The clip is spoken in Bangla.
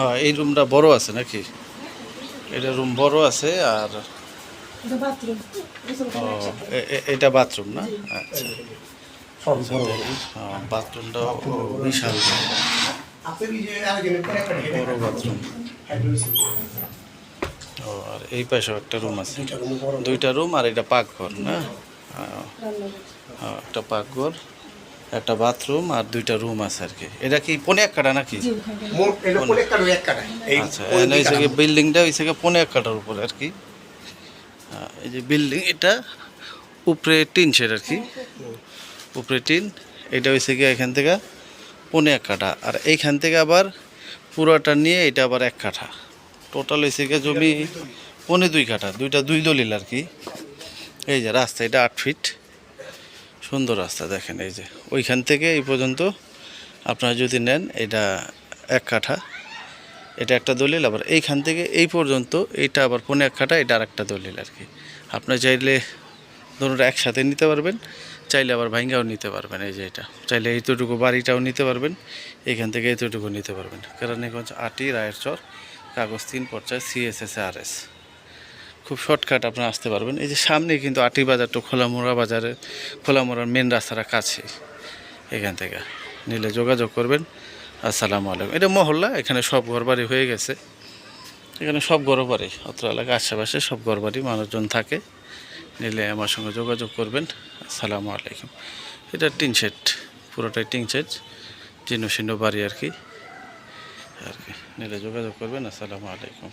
হ্যাঁ এই রুমটা বড় আছে নাকি? এটা রুম বড় আছে আর এটা বাথরুম না? আচ্ছা। হ্যাঁ, বাথরুমটা বিশাল। বড় বাথরুম ও আর এই পাশেও একটা রুম আছে। দুইটা রুম আর এটা পাকঘর না? হ্যাঁ, হ্যাঁ, একটা পাকঘর। একটা বাথরুম আর দুইটা রুম আছে আর কি। এটা কি পনে এক কাটা নাকি আচ্ছা বিল্ডিংটা ওই কি পনে এক কাটার উপরে আর কি। হ্যাঁ, এই যে বিল্ডিং এটা উপরে টিন সেট আর কি। উপরে টিন এটা হয়েছে কি এখান থেকে পনে এক কাঠা আর এইখান থেকে আবার পুরোটা নিয়ে এটা আবার এক কাঠা টোটাল হয়েছে কি জমি পনে দুই কাঠা দুইটা দুই দলিল আর কি। এই যে রাস্তা এটা আট ফিট। সুন্দর রাস্তা, দেখেন এই যে। ওইখান থেকে এই পর্যন্ত আপনারা যদি নেন, এটা এক কাঠা। এটা একটা দলিল, আবার এইখান থেকে এই পর্যন্ত এইটা আবার পনে এক কাঠা, এটা আর একটা দলিল আর কি। আপনি চাইলে ধরুন একসাথে নিতে পারবেন, চাইলে আবার ভাঙ্গাও নিতে পারবেন, এই যে এটা। চাইলে এইতটুকু বাড়িটাও নিতে পারবেন, এখান থেকে এইতটুকু নিতে পারবেন। কারণ কেরানীগঞ্জ আটি, রায়ের চর, কাগজ তিন পর্যায়ে সিএসএস আর এস খুব শর্টকাট আপনারা আসতে পারবেন। এই যে সামনে কিন্তু আটি বাজারটা খোলামোড়া বাজারে খোলামোড়ার মেন রাস্তাটা কাছে এখান থেকে নিলে যোগাযোগ করবেন। আসসালামু আলাইকুম। এটা মহল্লা, এখানে সব ঘরবাড়ি হয়ে গেছে। এখানে সব ঘরবাড়ি, অত্র এলাকা, আশেপাশে সব ঘরবাড়ি মানুষজন থাকে। নিলে আমার সঙ্গে যোগাযোগ করবেন। আসসালামু আলাইকুম। এটা টিন শেড, পুরোটাই টিন শেড চিহ্ন চিহ্ন বাড়ি আর কি। আর কি। নিলে যোগাযোগ করবেন। আসসালামু আলাইকুম।